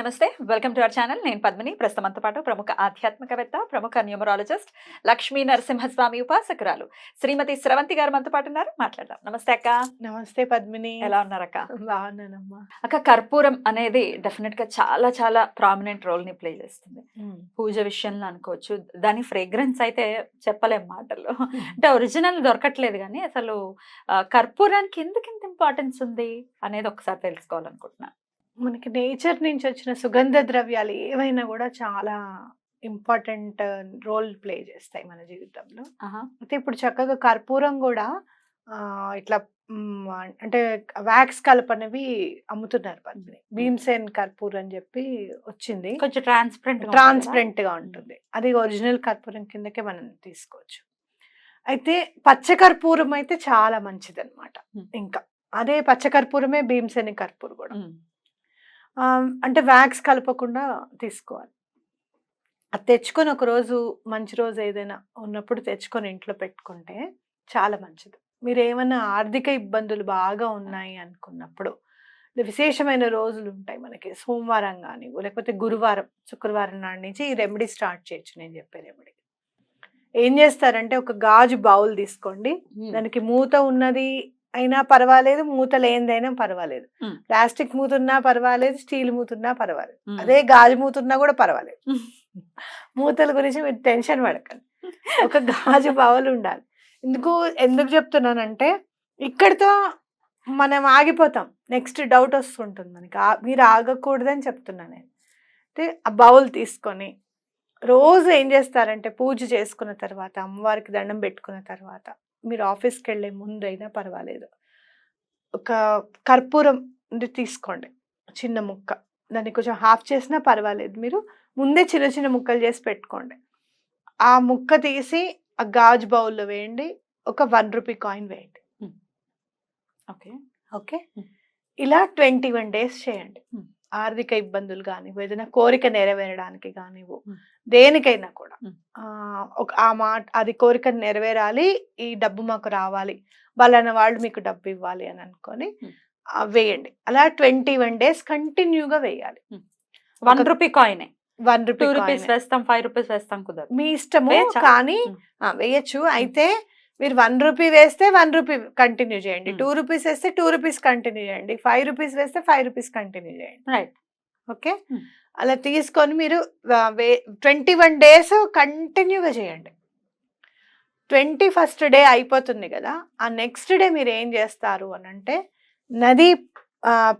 నమస్తే welcome to our channel. నేను పద్మిని. ప్రస్తుతంతో పాటు ప్రముఖ ఆధ్యాత్మికవేత్త ప్రముఖ న్యూమరాలజిస్ట్ లక్ష్మీ నరసింహస్వామి ఉపాసకురాలు శ్రీమతి స్రవంతి గారు మనతో పాటు ఉన్నారు. మాట్లాడదాం. నమస్తే అక్క. నమస్తే పద్మిని. ఎలా ఉన్నారక్క? బాగున్నానమ్మా. అక్క కర్పూరం అనేది డెఫినెట్గా చాలా చాలా ప్రామినెంట్ రోల్ని ప్లే చేస్తుంది. పూజ విషయంలో అనుకోవచ్చు. దాని ఫ్రేగ్రెన్స్ అయితే చెప్పలేం మాటల్లో. అంటే ఒరిజినల్ దొరకట్లేదు కానీ అసలు కర్పూరానికి ఎందుకు ఇంత ఇంపార్టెన్స్ ఉంది అనేది ఒకసారి తెలుసుకోవాలనుకుంటున్నా. మనకి నేచర్ నుంచి వచ్చిన సుగంధ ద్రవ్యాలు ఏవైనా కూడా చాలా ఇంపార్టెంట్ రోల్ ప్లే చేస్తాయి మన జీవితంలో. అయితే ఇప్పుడు చక్కగా కర్పూరం కూడా ఇట్లా అంటే వ్యాక్స్ కలపనివి అమ్ముతున్నారు పద్మిని. భీమ్సేన్ కర్పూర్ అని చెప్పి వచ్చింది. కొంచెం ట్రాన్స్పరెంట్ ట్రాన్స్పరెంట్గా ఉంటుంది. అది ఒరిజినల్ కర్పూరం కిందకే మనం తీసుకోవచ్చు. అయితే పచ్చ కర్పూరం అయితే చాలా మంచిది అనమాట. ఇంకా అదే పచ్చ కర్పూరమే భీమసేని కర్పూర్ కూడా. అంటే వ్యాక్స్ కలపకుండా తీసుకోవాలి. అది తెచ్చుకొని ఒక రోజు మంచి రోజు ఏదైనా ఉన్నప్పుడు తెచ్చుకొని ఇంట్లో పెట్టుకుంటే చాలా మంచిది. మీరు ఏమైనా ఆర్థిక ఇబ్బందులు బాగా ఉన్నాయి అనుకున్నప్పుడు విశేషమైన రోజులు ఉంటాయి మనకి సోమవారం కానీ లేకపోతే గురువారం శుక్రవారం నాటి నుంచి ఈ రెమెడీ స్టార్ట్ చేయొచ్చు నేను చెప్పే రెమెడీ. ఏం చేస్తారంటే ఒక గాజు బౌల్ తీసుకోండి. దానికి మూత ఉన్నది అయినా పర్వాలేదు మూత లేనిదైనా పర్వాలేదు. ప్లాస్టిక్ మూత ఉన్నా పర్వాలేదు స్టీల్ మూత ఉన్నా పర్వాలేదు అదే గాజు మూత ఉన్నా కూడా పర్వాలేదు. మూతల గురించి మీరు టెన్షన్ పడకండి. ఒక గాజు బౌల్ ఉండాలి. ఎందుకు ఎందుకు చెప్తున్నానంటే ఇక్కడితో మనం ఆగిపోతాం. నెక్స్ట్ డౌట్ వస్తుంటుంది మనకి. ఆ- మీరు ఆగకూడదని చెప్తున్నాను నేను. అంటే ఆ బౌల్ తీసుకొని రోజు ఏం చేస్తారంటే పూజ చేసుకున్న తర్వాత అమ్మవారికి దండం పెట్టుకున్న తర్వాత మీరు ఆఫీస్కి వెళ్ళే ముందైనా పర్వాలేదు. ఒక కర్పూరం తీసుకోండి చిన్న ముక్క. దాన్ని కొంచెం హాఫ్ చేసినా పర్వాలేదు మీరు. ముందే చిన్న చిన్న ముక్కలు చేసి పెట్టుకోండి. ఆ ముక్క తీసి ఆ గాజు బౌల్లో వేయండి ఒక వన్ రూపీ కాయిన్ వేయండి. ఓకే. ఓకే. ఇలా ట్వంటీ వన్ డేస్ చేయండి. ఆర్థిక ఇబ్బందులు కానివ్వు ఏదైనా కోరిక నెరవేరడానికి కానివ్వు. దేనికైనా కూడా. ఆ, ఒక ఆ మాట అది కోరిక నెరవేరాలి ఈ డబ్బు మాకు రావాలి వాళ్ళన్న వాళ్ళు మీకు డబ్బు ఇవ్వాలి అని అనుకొని వేయండి. అలా ట్వంటీ వన్ డేస్ కంటిన్యూగా వేయాలి. One rupee coin. One rupee rupees వేస్తాం ఫైవ్ రూపీస్ వేస్తాం కుదరదు మీ ఇష్టము? కానీ వేయచ్చు. అయితే మీరు వన్ రూపీ వేస్తే వన్ రూపీ కంటిన్యూ చేయండి. Hmm. టూ రూపీస్ వేస్తే టూ రూపీస్ కంటిన్యూ చేయండి. ఫైవ్ రూపీస్ వేస్తే ఫైవ్ రూపీస్ కంటిన్యూ చేయండి. Right okay Hmm. అలా తీసుకొని మీరు ట్వంటీ వన్ డేస్ కంటిన్యూగా చేయండి. ట్వంటీ ఫస్ట్ డే అయిపోతుంది కదా ఆ నెక్స్ట్ డే మీరు ఏం చేస్తారు అని అంటే నది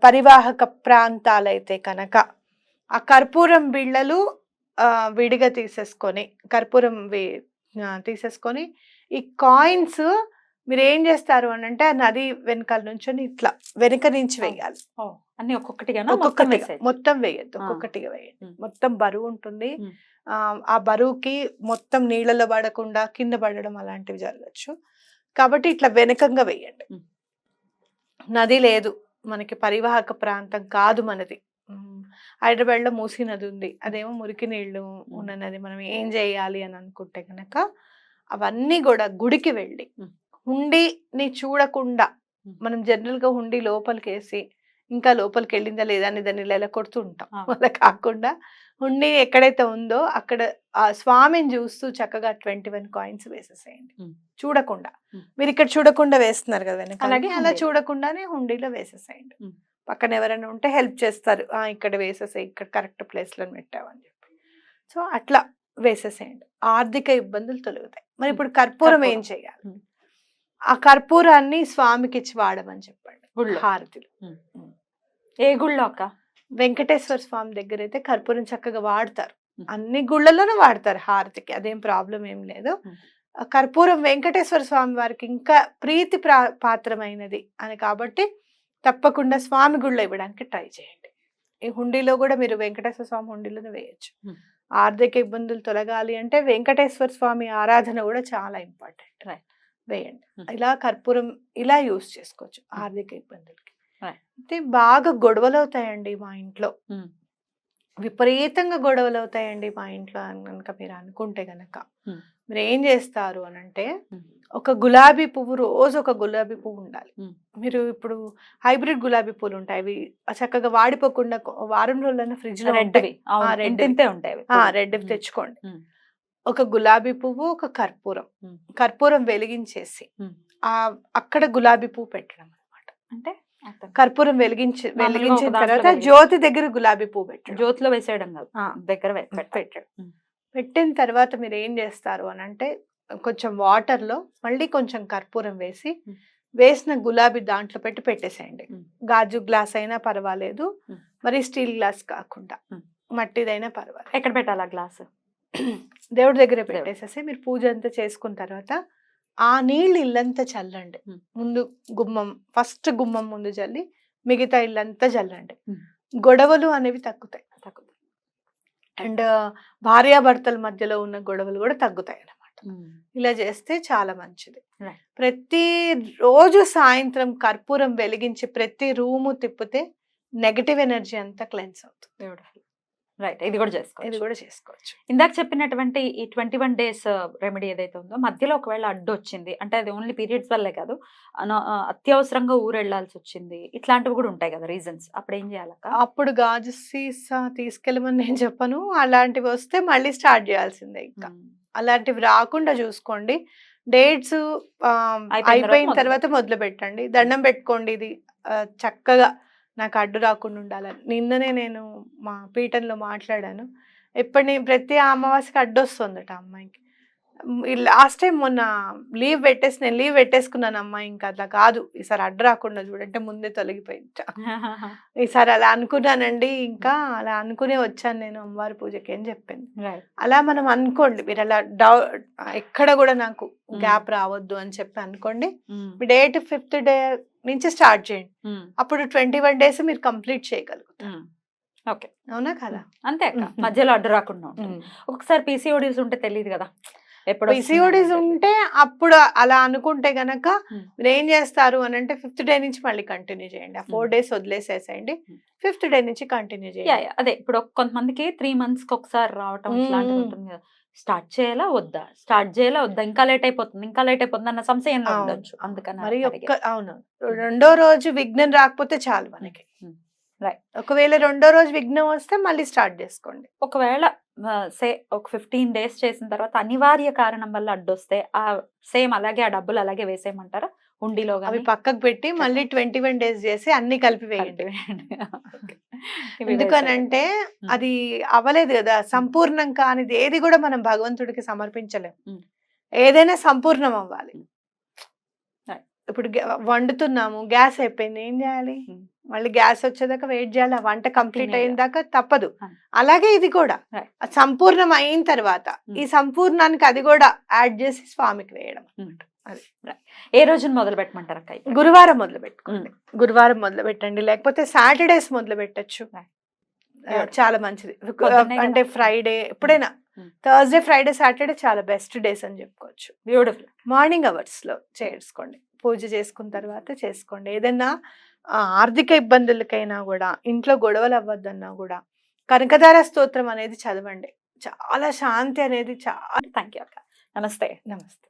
పరివాహక ప్రాంతాలైతే కనుక ఆ కర్పూరం బిళ్ళలు విడిగా తీసేసుకొని కర్పూరం తీసేసుకొని ఈ కాయిన్స్ మీరు ఏం చేస్తారు అని అంటే ఆ నది వెనకాల నుంచి ఇట్లా వెనక నుంచి. వేయాలి అన్ని ఒక్కొక్కటిగా ఒక్కొక్కటిగా మొత్తం వేయద్దు. ఒక్కొక్కటిగా వేయండి. మొత్తం బరువు ఉంటుంది. ఆ, బరువుకి మొత్తం నీళ్ళలో పడకుండా కింద పడడం అలాంటివి జరగచ్చు కాబట్టి ఇట్లా వెనకంగా వేయండి. నది లేదు మనకి పరివాహక ప్రాంతం కాదు మనది హైదరాబాద్లో మూసీ నది ఉంది అదేమో మురికి నీళ్ళు ఉన్న నది మనం ఏం చేయాలి అని అనుకుంటే కనుక అవన్నీ కూడా గుడికి వెళ్ళి. హుండీని చూడకుండా. మనం జనరల్గా హుండీ లోపలికి వేసి ఇంకా లోపలికి వెళ్ళిందా లేదా అని దాన్ని ఇలా కొడుతూ ఉంటాం. అలా కాకుండా హుండీ ఎక్కడైతే ఉందో అక్కడ ఆ స్వామిని చూస్తూ చక్కగా ట్వంటీ వన్ కాయిన్స్ వేసేసేయండి. చూడకుండా. మీరు ఇక్కడ చూడకుండా వేస్తున్నారు కదా వెనక అలాగే అలా. చూడకుండానే హుండీలో వేసేసేయండి. పక్కన ఎవరైనా ఉంటే హెల్ప్ చేస్తారు ఆ ఇక్కడ వేసేసే ఇక్కడ కరెక్ట్ ప్లేస్లో పెట్టావని చెప్పి సో అట్లా వేసేసేయండి. ఆర్థిక ఇబ్బందులు తొలగుతాయి. మరి ఇప్పుడు కర్పూరం ఏం. చేయాలి. ఆ కర్పూరాన్ని స్వామికి ఇచ్చి వాడమని చెప్పండి. హారతిలో. ఏ గుళ్ళో అక్క? వెంకటేశ్వర స్వామి దగ్గర అయితే కర్పూరం చక్కగా వాడతారు. అన్ని గుళ్ళలోనూ వాడతారు హారతికి. అదేం ప్రాబ్లం ఏం లేదు. కర్పూరం వెంకటేశ్వర స్వామి వారికి ఇంకా ప్రీతి ప్రా- పాత్రమైనది అని కాబట్టి తప్పకుండా స్వామి గుళ్ళో ఇవ్వడానికి ట్రై చేయండి. ఈ హుండీలో కూడా మీరు వెంకటేశ్వర స్వామి హుండీలోనే వేయచ్చు. ఆర్థిక ఇబ్బందులు తొలగాలి అంటే వెంకటేశ్వర స్వామి ఆరాధన కూడా చాలా ఇంపార్టెంట్. వేయండి ఉమ్. ఇలా కర్పూరం ఇలా యూస్ చేసుకోవచ్చు ఆర్థిక ఇబ్బందులకి. అయితే బాగా గొడవలు అవుతాయండి మా ఇంట్లో ఉమ్. విపరీతంగా గొడవలు అవుతాయండి మా ఇంట్లో కనుక మీరు అనుకుంటే గనక Hmm. మీరు ఏం చేస్తారు అని అంటే. ఒక గులాబీ పువ్వు రోజు ఒక గులాబీ పువ్వు ఉండాలి. మీరు ఇప్పుడు హైబ్రిడ్ గులాబీ పువ్వులు ఉంటాయి అవి చక్కగా వాడిపోకుండా వారం రోజులైనా ఫ్రిడ్జ్లో ఉంటాయి. ఇంతింతే ఉంటాయి. Red um. తెచ్చుకోండి. ఒక గులాబీ పువ్వు ఒక కర్పూరం. కర్పూరం వెలిగించేసి. ఆ అక్కడ గులాబీ పువ్వు పెట్టడం అన్నమాట అంటే. కర్పూరం వెలిగించి వెలిగించిన తర్వాత జ్యోతి దగ్గర గులాబీ పువ్వు పెట్టడం జ్యోతిలో వేసేయడం కాదు దగ్గర. పెట్టడం. పెట్టిన తర్వాత మీరు ఏం చేస్తారు అని అంటే కొంచెం వాటర్లో మళ్ళీ కొంచెం కర్పూరం వేసి. వేసిన గులాబీ దాంట్లో పెట్టి పెట్టేసేయండి. గాజు గ్లాస్ అయినా పర్వాలేదు. మరి స్టీల్ గ్లాస్ కాకుండా. మట్టిదైనా పర్వాలేదు ఎక్కడ పెట్టాలి ఆ గ్లాస్ దేవుడి దగ్గర. పెట్టేసేసి మీరు పూజ అంతా చేసుకున్న తర్వాత ఆ నీళ్ళు ఇల్లంతా చల్లండి. ముందు గుమ్మం ఫస్ట్ గుమ్మం ముందు చల్లి మిగతా ఇల్లంతా చల్లండి. గొడవలు అనేవి తగ్గుతాయి. అండ్ భార్యాభర్తల మధ్యలో ఉన్న గొడవలు కూడా తగ్గుతాయి అన్నమాట ఇలా చేస్తే చాలా మంచిది. ప్రతి రోజు సాయంత్రం కర్పూరం వెలిగించి ప్రతి రూము తిప్పితే నెగటివ్ ఎనర్జీ అంతా క్లెన్స్ అవుతుంది. రైట్ ఇది కూడా ఇది చేసుకోవచ్చు కూడా చేసుకోవచ్చు. ఇందాక చెప్పినటువంటి ఈ ట్వంటీ వన్ డేస్ రెమెడీ ఏదైతే ఉందో మధ్యలో ఒకవేళ అడ్డు వచ్చింది అంటే అది ఓన్లీ పీరియడ్స్ వల్లే కాదు అత్యవసరంగా ఊరు వెళ్ళాల్సి వచ్చింది ఇట్లాంటివి కూడా ఉంటాయి కదా రీజన్స్ అప్పుడు ఏం చేయాలక్క అప్పుడు గాజు సీసా తీసుకెళ్ళమని నేను చెప్పను. అలాంటివి వస్తే మళ్ళీ స్టార్ట్ చేయాల్సిందే ఇంకా. ఉమ్. అలాంటివి రాకుండా చూసుకోండి. డేట్స్ తర్వాత అయిపోయిన తర్వాత మొదలు పెట్టండి. దండం పెట్టుకోండి ఇది చక్కగా. నాకు అడ్డు రాకుండా ఉండాలని. నిన్ననే నేను మా పీఠంలో మాట్లాడాను. ఎప్పటి ప్రతి అమావాస్యకి అడ్డు వస్తుందట అమ్మాయికి. లాస్ట్ టైం మొన్న లీవ్ పెట్టేసి నేను లీవ్ పెట్టేసుకున్నాను అమ్మాయి ఇంకా అట్లా కాదు ఈసారి అడ్డు రాకుండా చూడంటే ముందే తొలగిపోయింది ఈసారి అలా అనుకున్నానండి ఇంకా అలా అనుకునే వచ్చాను నేను అమ్మవారి పూజకి అని చెప్పింది. అలా మనం అనుకోండి మీరు అలా డౌ ఎక్కడ కూడా నాకు Mm. గ్యాప్ రావద్దు అని చెప్పి అనుకోండి. డేట్ ఫిఫ్త్ డే నుంచి స్టార్ట్ చేయండి ఉమ్. అప్పుడు ట్వంటీ వన్ డేస్ మీరు కంప్లీట్ చేయగలుగుతారు. ఓకే అవునా కదా అంతే. మధ్యలో అడ్డు రాకుండా ఒకసారి పీసీఓడీస్ ఉంటే తెలియదు కదా పిసిఓడిస్ తెలియదు. ఉంటే అప్పుడు అలా అనుకుంటే గనక ఏం చేస్తారు అని అంటే ఫిఫ్త్ డే నుంచి మళ్ళీ కంటిన్యూ చేయండి. ఆ ఫోర్. డేస్ వదిలేసేసేయండి. ఫిఫ్త్ డే నుంచి కంటిన్యూ చేయండి. అదే ఇప్పుడు కొంతమందికి త్రీ మంత్స్కి ఒకసారి రావటం ఇట్లాంటివి మ్మ్. ఉంటుంది కదా. స్టార్ట్ చేయాలా వద్దా? స్టార్ట్ చేయాలా వద్దా? ఇంకా లేట్ అయిపోతుంది ఇంకా లేట్ అయిపోతుంది అన్న అవును. ఉండొచ్చు. అందుకని మరి అవును. రెండో రోజు విఘ్నం రాకపోతే చాలు మనకి. Right. ఒకవేళ రెండో రోజు విఘ్నం వస్తే మళ్ళీ స్టార్ట్ చేసుకోండి. ఒకవేళ సే ఒక ఫిఫ్టీన్ డేస్ చేసిన తర్వాత అనివార్య కారణం వల్ల అడ్డొస్తే ఆ సేమ్ అలాగే ఆ డబ్బులు అలాగే వేసేయమంటారా? ఉండిలో అవి? పక్కకు పెట్టి మళ్ళీ ట్వంటీ వన్ డేస్ చేసి అన్ని కలిపి వేయండి. ఎందుకనంటే. అది అవ్వలేదు కదా. సంపూర్ణం కానిది ఏది కూడా మనం భగవంతుడికి సమర్పించలేం. ఏదైనా సంపూర్ణం అవ్వాలి. ఇప్పుడు వండుతున్నాము గ్యాస్ అయిపోయింది ఏం చేయాలి. మళ్ళీ గ్యాస్ వచ్చేదాకా వెయిట్ చేయాలి ఆ వంట కంప్లీట్ అయిన దాకా తప్పదు. అలాగే ఇది కూడా. సంపూర్ణం అయిన తర్వాత. ఈ సంపూర్ణానికి అది కూడా యాడ్ చేసి స్వామికి వేయడం ఏ రోజున మొదలు పెట్టమంటారు అక్క? గురువారం మొదలు పెట్టుకోండి. గురువారం మొదలు పెట్టండి. లేకపోతే సాటర్డేస్ మొదలు పెట్టచ్చు. చాలా మంచిది. అంటే. ఫ్రైడే ఎప్పుడైనా. థర్స్డే ఫ్రైడే సాటర్డే చాలా బెస్ట్ డేస్ అని చెప్పుకోవచ్చు. బ్యూటిఫుల్ మార్నింగ్ అవర్స్లో చేసుకోండి. పూజ చేసుకున్న తర్వాత చేసుకోండి. ఏదైనా ఆర్థిక ఇబ్బందులకైనా కూడా ఇంట్లో గొడవలు అవ్వద్దన్నా కూడా కనకదార స్తోత్రం అనేది చదవండి. చాలా శాంతి అనేది చాలా థ్యాంక్ యూ అక్క. నమస్తే. నమస్తే.